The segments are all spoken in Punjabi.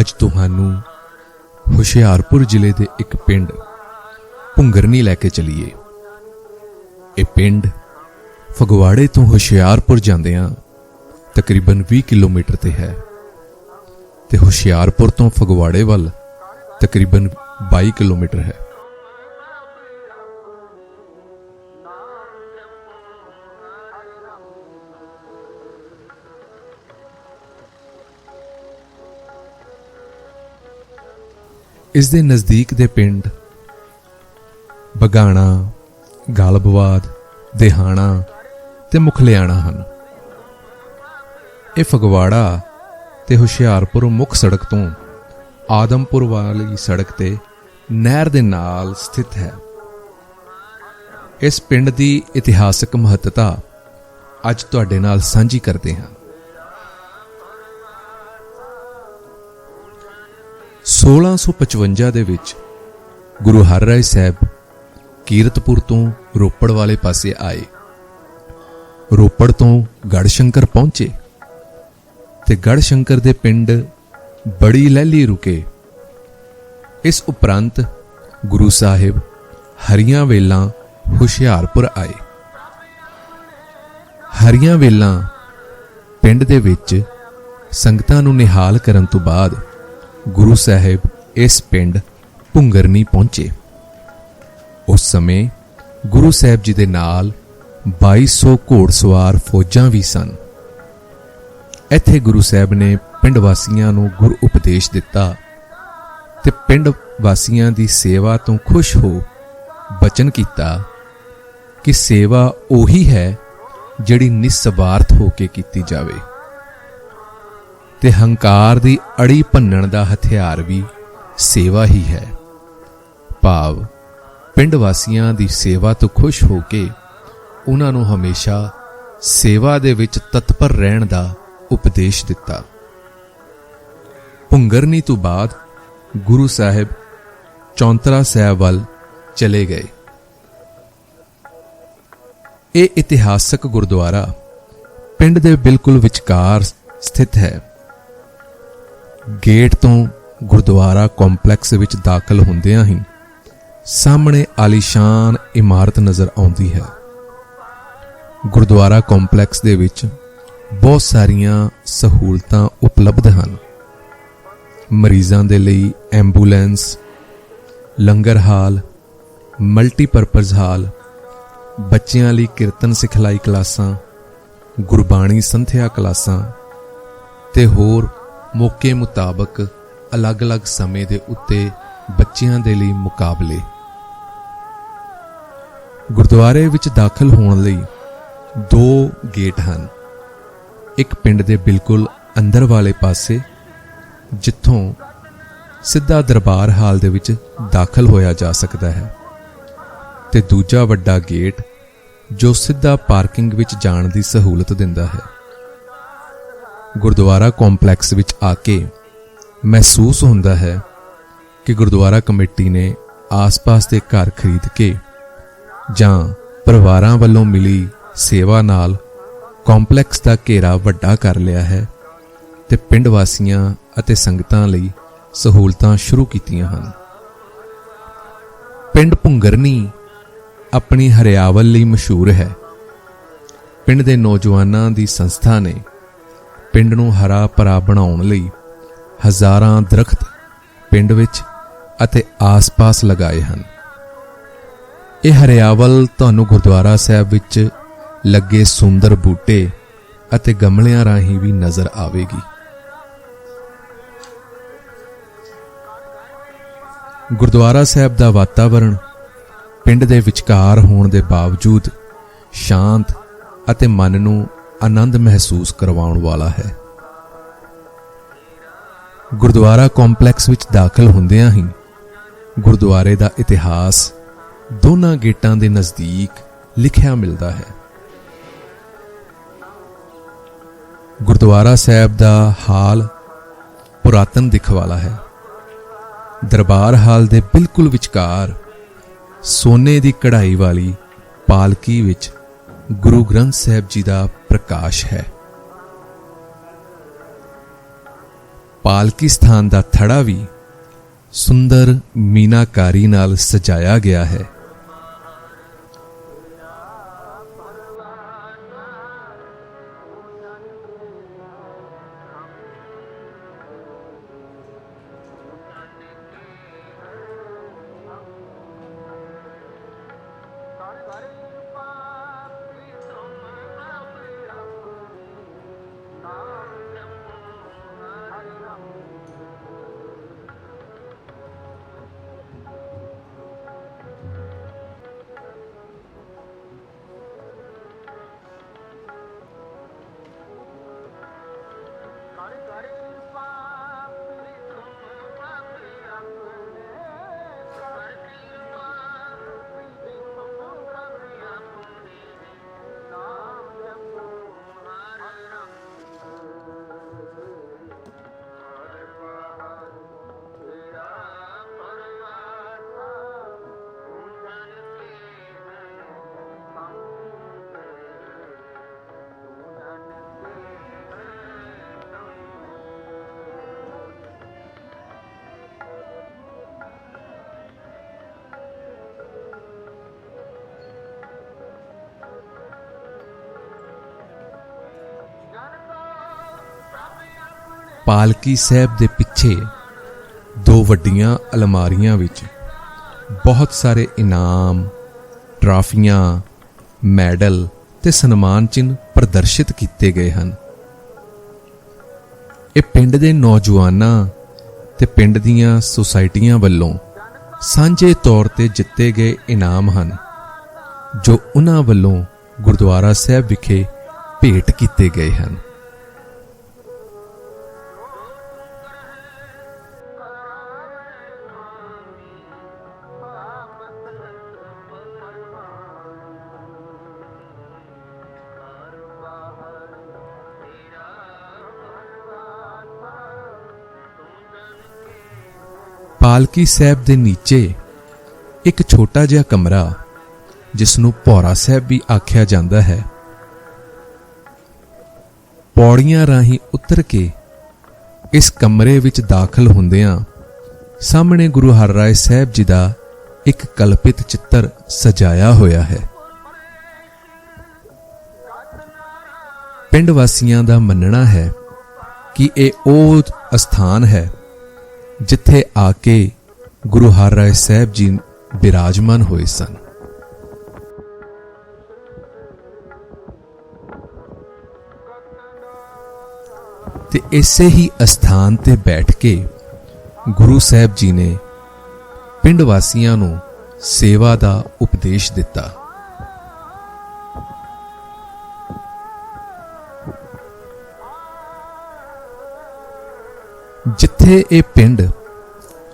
ਅੱਜ ਤੁਹਾਨੂੰ ਹੁਸ਼ਿਆਰਪੁਰ ਜ਼ਿਲ੍ਹੇ ਦੇ ਇੱਕ ਪਿੰਡ ਭੁੰਗਰਨੀ ਲੈ ਕੇ ਚਲੀਏ। ਇਹ ਪਿੰਡ ਫਗਵਾੜੇ ਤੋਂ ਹੁਸ਼ਿਆਰਪੁਰ ਜਾਂਦਿਆਂ ਤਕਰੀਬਨ 20 ਕਿਲੋਮੀਟਰ ਤੇ ਹੈ ਤੇ ਹੁਸ਼ਿਆਰਪੁਰ ਤੋਂ ਫਗਵਾੜੇ ਵੱਲ ਤਕਰੀਬਨ 22 ਕਿਲੋਮੀਟਰ ਹੈ। ਇਸ ਦੇ ਨਜ਼ਦੀਕ ਦੇ ਪਿੰਡ ਬਗਾਣਾ, ਗਾਲਬਵਾਦ, ਦੇਹਾਣਾ ਤੇ ਮੁਖਲਿਆਣਾ ਹਨ। ਇਹ ਫਗਵਾੜਾ ਤੇ ਹੁਸ਼ਿਆਰਪੁਰ ਮੁੱਖ ਸੜਕ ਤੋਂ ਆਦਮਪੁਰ ਵਾਲੀ ਸੜਕ ਤੇ ਨਹਿਰ ਦੇ ਨਾਲ ਸਥਿਤ ਹੈ। ਇਸ ਪਿੰਡ ਦੀ ਇਤਿਹਾਸਕ ਮਹੱਤਤਾ ਅੱਜ ਤੁਹਾਡੇ ਨਾਲ ਸਾਂਝੀ ਕਰਦੇ ਹਾਂ। 1655 ਦੇ ਵਿੱਚ ਗੁਰੂ ਹਰ ਰਾਏ ਸਾਹਿਬ ਕੀਰਤਪੁਰ ਤੋਂ ਰੋਪੜ ਵਾਲੇ ਪਾਸੇ ਆਏ। ਰੋਪੜ ਤੋਂ ਗੜਸ਼ੰਕਰ ਪਹੁੰਚੇ ਤੇ ਗੜਸ਼ੰਕਰ ਦੇ ਪਿੰਡ ਬੜੀ ਲਹਿਲੀ ਰੁਕੇ। ਇਸ ਉਪਰੰਤ ਗੁਰੂ ਸਾਹਿਬ ਹਰੀਆਂ ਵੇਲਾਂ ਹੁਸ਼ਿਆਰਪੁਰ ਆਏ। ਹਰੀਆਂ ਵੇਲਾਂ ਪਿੰਡ ਦੇ ਵਿੱਚ ਸੰਗਤਾਂ ਨੂੰ ਨਿਹਾਲ ਕਰਨ ਤੋਂ ਬਾਅਦ ਗੁਰੂ ਸਾਹਿਬ ਇਸ ਪਿੰਡ ਭੁੰਗਰਨੀ ਪਹੁੰਚੇ। ਉਸ ਸਮੇਂ ਗੁਰੂ ਸਾਹਿਬ ਜੀ ਦੇ ਨਾਲ 2200 ਘੋੜਸਵਾਰ ਫੌਜਾਂ ਵੀ ਸਨ। ਇੱਥੇ ਗੁਰੂ ਸਾਹਿਬ ਨੇ ਪਿੰਡ ਵਾਸੀਆਂ ਨੂੰ ਗੁਰ ਉਪਦੇਸ਼ ਦਿੱਤਾ ਤੇ ਪਿੰਡ ਵਾਸੀਆਂ ਦੀ ਸੇਵਾ ਤੋਂ ਖੁਸ਼ ਹੋ ਬਚਨ ਕੀਤਾ ਕਿ ਸੇਵਾ ਉਹੀ ਹੈ ਜਿਹੜੀ ਨਿਸਵਾਰਥ ਹੋ ਕੇ ਕੀਤੀ ਜਾਵੇ। ਤੇ ਹੰਕਾਰ ਦੀ ਅੜੀ ਭੰਨਣ ਦਾ ਹਥਿਆਰ ਵੀ ਸੇਵਾ ਹੀ ਹੈ। ਭਾਵ, ਪਿੰਡ ਵਾਸੀਆਂ ਦੀ ਸੇਵਾ ਤੋਂ ਖੁਸ਼ ਹੋ ਕੇ ਉਹਨਾਂ ਨੂੰ ਹਮੇਸ਼ਾ ਸੇਵਾ ਦੇ ਵਿੱਚ ਤਤਪਰ ਰਹਿਣ ਦਾ ਉਪਦੇਸ਼ ਦਿੱਤਾ। ਭੁੰਗਰਨੀ ਤੋਂ ਬਾਅਦ ਗੁਰੂ ਸਾਹਿਬ ਚੌਂਤਰਾ ਸਾਹਿਬ ਵੱਲ ਚਲੇ ਗਏ। ਇਹ ਇਤਿਹਾਸਕ ਗੁਰਦੁਆਰਾ ਪਿੰਡ ਦੇ ਬਿਲਕੁਲ ਵਿਚਕਾਰ ਸਥਿਤ ਹੈ। ਗੇਟ ਤੋਂ ਗੁਰਦੁਆਰਾ ਕੰਪਲੈਕਸ ਵਿੱਚ ਦਾਖਲ ਹੁੰਦਿਆਂ ਹੀ ਸਾਹਮਣੇ ਆਲੀਸ਼ਾਨ ਇਮਾਰਤ ਨਜ਼ਰ ਆਉਂਦੀ ਹੈ। ਗੁਰਦੁਆਰਾ ਕੰਪਲੈਕਸ ਦੇ ਵਿੱਚ ਬਹੁਤ ਸਾਰੀਆਂ ਸਹੂਲਤਾਂ ਉਪਲਬਧ ਹਨ। ਮਰੀਜ਼ਾਂ ਦੇ ਲਈ ਐਂਬੂਲੈਂਸ, ਲੰਗਰ ਹਾਲ, ਮਲਟੀਪਰਪਸ ਹਾਲ, ਬੱਚਿਆਂ ਲਈ ਕੀਰਤਨ ਸਿਖਲਾਈ ਕਲਾਸਾਂ, ਗੁਰਬਾਣੀ ਸੰਥਿਆ ਕਲਾਸਾਂ ਤੇ ਹੋਰ ਮੌਕੇ ਮੁਤਾਬਕ ਅਲੱਗ-ਅਲੱਗ ਸਮੇਂ ਦੇ ਉੱਤੇ ਬੱਚਿਆਂ ਦੇ ਲਈ ਮੁਕਾਬਲੇ। ਗੁਰਦੁਆਰੇ ਵਿੱਚ ਦਾਖਲ ਹੋਣ ਲਈ ਦੋ ਗੇਟ ਹਨ। ਇੱਕ ਪਿੰਡ ਦੇ ਬਿਲਕੁਲ ਅੰਦਰ ਵਾਲੇ ਪਾਸੇ, ਜਿੱਥੋਂ ਸਿੱਧਾ ਦਰਬਾਰ ਹਾਲ ਦੇ ਵਿੱਚ ਦਾਖਲ ਹੋਇਆ ਜਾ ਸਕਦਾ ਹੈ, ਤੇ ਦੂਜਾ ਵੱਡਾ ਗੇਟ ਜੋ ਸਿੱਧਾ ਪਾਰਕਿੰਗ ਵਿੱਚ ਜਾਣ ਦੀ ਸਹੂਲਤ ਦਿੰਦਾ ਹੈ। ਗੁਰਦੁਆਰਾ ਕੰਪਲੈਕਸ ਵਿੱਚ ਆ ਕੇ ਮਹਿਸੂਸ ਹੁੰਦਾ ਹੈ ਕਿ ਗੁਰਦੁਆਰਾ ਕਮੇਟੀ ਨੇ ਆਸ-ਪਾਸ ਦੇ ਘਰ ਖਰੀਦ ਕੇ ਜਾਂ ਪਰਿਵਾਰਾਂ ਵੱਲੋਂ ਮਿਲੀ ਸੇਵਾ ਨਾਲ ਕੰਪਲੈਕਸ ਦਾ ਘੇਰਾ ਵੱਡਾ ਕਰ ਲਿਆ ਹੈ ਤੇ ਪਿੰਡ ਵਾਸੀਆਂ ਅਤੇ ਸੰਗਤਾਂ ਲਈ ਸਹੂਲਤਾਂ ਸ਼ੁਰੂ ਕੀਤੀਆਂ ਹਨ। ਪਿੰਡ ਭੁੰਗਰਨੀ ਆਪਣੀ ਹਰਿਆਵਲ ਲਈ ਮਸ਼ਹੂਰ ਹੈ। ਪਿੰਡ ਦੇ ਨੌਜਵਾਨਾਂ ਦੀ ਸੰਸਥਾ ਨੇ ਪਿੰਡ ਨੂੰ ਹਰਾ ਭਰਾ ਬਣਾਉਣ ਲਈ ਹਜ਼ਾਰਾਂ ਦਰਖਤ ਪਿੰਡ ਵਿੱਚ ਅਤੇ ਆਸ-ਪਾਸ ਲਗਾਏ ਹਨ। ਇਹ ਹਰਿਆਵਲ ਤੁਹਾਨੂੰ ਗੁਰਦੁਆਰਾ ਸਾਹਿਬ ਵਿੱਚ ਲੱਗੇ ਸੁੰਦਰ ਬੂਟੇ ਅਤੇ ਗਮਲਿਆਂ ਰਾਹੀਂ ਵੀ ਨਜ਼ਰ ਆਵੇਗੀ। ਗੁਰਦੁਆਰਾ ਸਾਹਿਬ ਦਾ ਵਾਤਾਵਰਣ ਪਿੰਡ ਦੇ ਵਿਚਕਾਰ ਹੋਣ ਦੇ ਬਾਵਜੂਦ ਸ਼ਾਂਤ ਅਤੇ ਮਨ ਨੂੰ ਆਨੰਦ ਮਹਿਸੂਸ ਕਰਵਾਉਣ ਵਾਲਾ ਹੈ। ਗੁਰਦੁਆਰਾ ਕੰਪਲੈਕਸ ਵਿੱਚ ਦਾਖਲ ਹੁੰਦਿਆਂ ਹੀ ਗੁਰਦੁਆਰੇ ਦਾ ਇਤਿਹਾਸ ਦੋਨਾਂ ਗੇਟਾਂ ਦੇ ਨਜ਼ਦੀਕ ਲਿਖਿਆ ਮਿਲਦਾ ਹੈ। ਗੁਰਦੁਆਰਾ ਸਾਹਿਬ ਦਾ ਹਾਲ ਪੁਰਾਤਨ ਦਿਖ ਵਾਲਾ ਹੈ। ਦਰਬਾਰ ਹਾਲ ਦੇ ਬਿਲਕੁਲ ਵਿਚਕਾਰ ਸੋਨੇ ਦੀ ਕਢਾਈ ਵਾਲੀ ਪਾਲਕੀ ਵਿੱਚ ਗੁਰੂ ਗ੍ਰੰਥ ਸਾਹਿਬ ਜੀ ਦਾ ਪ੍ਰਕਾਸ਼ ਹੈ। ਪਾਲਕੀ ਸਥਾਨ ਦਾ ਥੜਾ ਵੀ ਸੁੰਦਰ ਮੀਨਾਕਾਰੀ ਨਾਲ ਸਜਾਇਆ ਗਿਆ ਹੈ। ਪਾਲਕੀ ਸਾਹਿਬ ਦੇ ਪਿੱਛੇ ਦੋ ਵੱਡੀਆਂ ਅਲਮਾਰੀਆਂ ਵਿੱਚ ਬਹੁਤ ਸਾਰੇ ਇਨਾਮ, ਟਰਾਫੀਆਂ, ਮੈਡਲ ਤੇ ਸਨਮਾਨ ਚਿੰਨ੍ਹ ਪ੍ਰਦਰਸ਼ਿਤ ਕੀਤੇ ਗਏ ਹਨ। ਇਹ ਪਿੰਡ ਦੇ ਨੌਜਵਾਨਾਂ ਤੇ ਪਿੰਡ ਦੀਆਂ ਸੁਸਾਇਟੀਆਂ ਵੱਲੋਂ ਸਾਂਝੇ ਤੌਰ ਤੇ ਜਿੱਤੇ ਗਏ ਇਨਾਮ ਹਨ, ਜੋ ਉਹਨਾਂ ਵੱਲੋਂ ਗੁਰਦੁਆਰਾ ਸਾਹਿਬ ਵਿਖੇ ਭੇਟ ਕੀਤੇ ਗਏ ਹਨ। ਪਾਲਕੀ ਸਾਹਿਬ ਦੇ ਨੀਚੇ ਇੱਕ ਛੋਟਾ ਜਿਹਾ ਕਮਰਾ ਜਿਸ ਨੂੰ ਭੌਰਾ ਸਾਹਿਬ ਵੀ ਆਖਿਆ ਜਾਂਦਾ ਹੈ। ਪੌੜੀਆਂ ਰਾਹੀਂ ਉਤਰ ਕੇ ਇਸ ਕਮਰੇ ਵਿੱਚ ਦਾਖਲ ਹੁੰਦਿਆਂ ਸਾਹਮਣੇ ਗੁਰੂ ਹਰਰਾਏ ਸਾਹਿਬ ਜੀ ਦਾ ਇੱਕ ਕਲਪਿਤ ਚਿੱਤਰ ਸਜਾਇਆ ਹੋਇਆ ਹੈ। ਪਿੰਡ ਵਾਸੀਆਂ ਦਾ ਮੰਨਣਾ ਹੈ ਕਿ ਇਹ ਉਹ ਅਸਥਾਨ ਹੈ ਜਿੱਥੇ ਆ ਕੇ ਗੁਰੂ ਹਰ ਰਾਏ ਸਾਹਿਬ ਜੀ ਬਿਰਾਜਮਾਨ ਹੋਏ ਸਨ। ਤੇ ਇਸੇ ਹੀ ਅਸਥਾਨ ਤੇ ਬੈਠ ਕੇ ਗੁਰੂ ਸਾਹਿਬ ਜੀ ਨੇ ਪਿੰਡ ਵਾਸੀਆਂ ਨੂੰ ਸੇਵਾ ਦਾ ਉਪਦੇਸ਼ ਦਿੱਤਾ। ਜਿੱਥੇ ਇਹ ਪਿੰਡ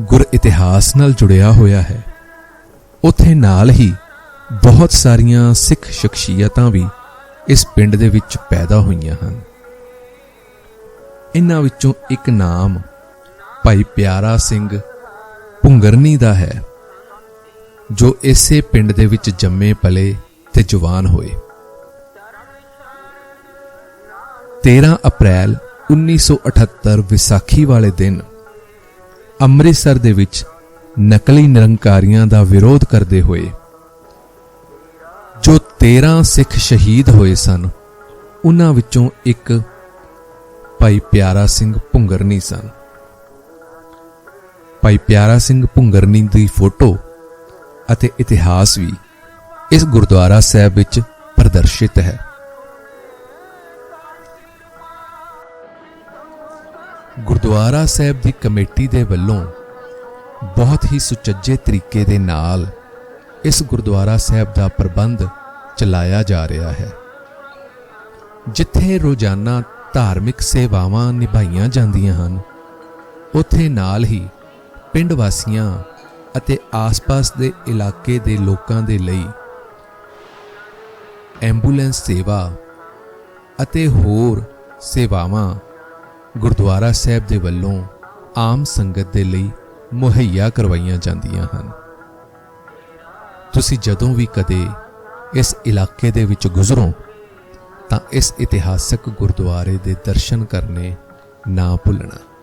ਗੁਰ ਇਤਿਹਾਸ ਨਾਲ ਜੁੜਿਆ ਹੋਇਆ ਹੈ, ਉਥੇ ਨਾਲ ਹੀ ਬਹੁਤ ਸਾਰੀਆਂ ਸਿੱਖ ਸ਼ਖਸੀਅਤਾਂ ਵੀ ਇਸ ਪਿੰਡ ਦੇ ਵਿੱਚ ਪੈਦਾ ਹੋਈਆਂ ਹਨ। ਇਹਨਾਂ ਵਿੱਚੋਂ ਇੱਕ ਨਾਮ ਭਾਈ ਪਿਆਰਾ ਸਿੰਘ ਭੁੰਗਰਨੀ ਦਾ ਹੈ, ਜੋ ਇਸੇ ਪਿੰਡ ਦੇ ਵਿੱਚ ਜੰਮੇ ਪਲੇ ਤੇ ਜਵਾਨ ਹੋਏ। 13 ਅਪ੍ਰੈਲ 1978 ਵਿਸਾਖੀ ਵਾਲੇ ਦਿਨ ਅੰਮ੍ਰਿਤਸਰ ਦੇ ਵਿੱਚ ਨਕਲੀ ਨਿਰੰਕਾਰੀਆਂ ਦਾ ਵਿਰੋਧ ਕਰਦੇ ਹੋਏ ਜੋ 13 ਸਿੱਖ ਸ਼ਹੀਦ ਹੋਏ ਸਨ, ਉਹਨਾਂ ਵਿੱਚੋਂ ਇੱਕ ਭਾਈ ਪਿਆਰਾ ਸਿੰਘ ਭੁੰਗਰਨੀ ਸਨ। ਭਾਈ ਪਿਆਰਾ ਸਿੰਘ ਭੁੰਗਰਨੀ ਦੀ ਫੋਟੋ ਅਤੇ ਇਤਿਹਾਸ ਵੀ ਇਸ ਗੁਰਦੁਆਰਾ ਸਾਹਿਬ ਵਿੱਚ ਪ੍ਰਦਰਸ਼ਿਤ ਹੈ। ਗੁਰਦੁਆਰਾ ਸਾਹਿਬ ਦੀ ਕਮੇਟੀ ਦੇ ਵੱਲੋਂ ਬਹੁਤ ਹੀ ਸੁਚੱਜੇ ਤਰੀਕੇ ਦੇ ਨਾਲ ਇਸ ਗੁਰਦੁਆਰਾ ਸਾਹਿਬ ਦਾ ਪ੍ਰਬੰਧ ਚਲਾਇਆ ਜਾ ਰਿਹਾ ਹੈ। ਜਿੱਥੇ ਰੋਜ਼ਾਨਾ ਧਾਰਮਿਕ ਸੇਵਾਵਾਂ ਨਿਭਾਈਆਂ ਜਾਂਦੀਆਂ ਹਨ, ਉੱਥੇ ਨਾਲ ਹੀ ਪਿੰਡ ਵਾਸੀਆਂ ਅਤੇ ਆਸ-ਪਾਸ ਦੇ ਇਲਾਕੇ ਦੇ ਲੋਕਾਂ ਦੇ ਲਈ ਐਂਬੂਲੈਂਸ ਸੇਵਾ ਅਤੇ ਹੋਰ ਸੇਵਾਵਾਂ ਗੁਰਦੁਆਰਾ ਸਾਹਿਬ ਦੇ ਵੱਲੋਂ ਆਮ ਸੰਗਤ ਦੇ ਲਈ ਮੁਹੱਈਆ ਕਰਵਾਈਆਂ ਜਾਂਦੀਆਂ ਹਨ। ਤੁਸੀਂ ਜਦੋਂ ਵੀ ਕਦੇ ਇਸ ਇਲਾਕੇ ਦੇ ਵਿੱਚ ਗੁਜ਼ਰੋ, ਤਾਂ ਇਸ ਇਤਿਹਾਸਕ ਗੁਰਦੁਆਰੇ ਦੇ ਦਰਸ਼ਨ ਕਰਨੇ ਨਾ ਭੁੱਲਣਾ।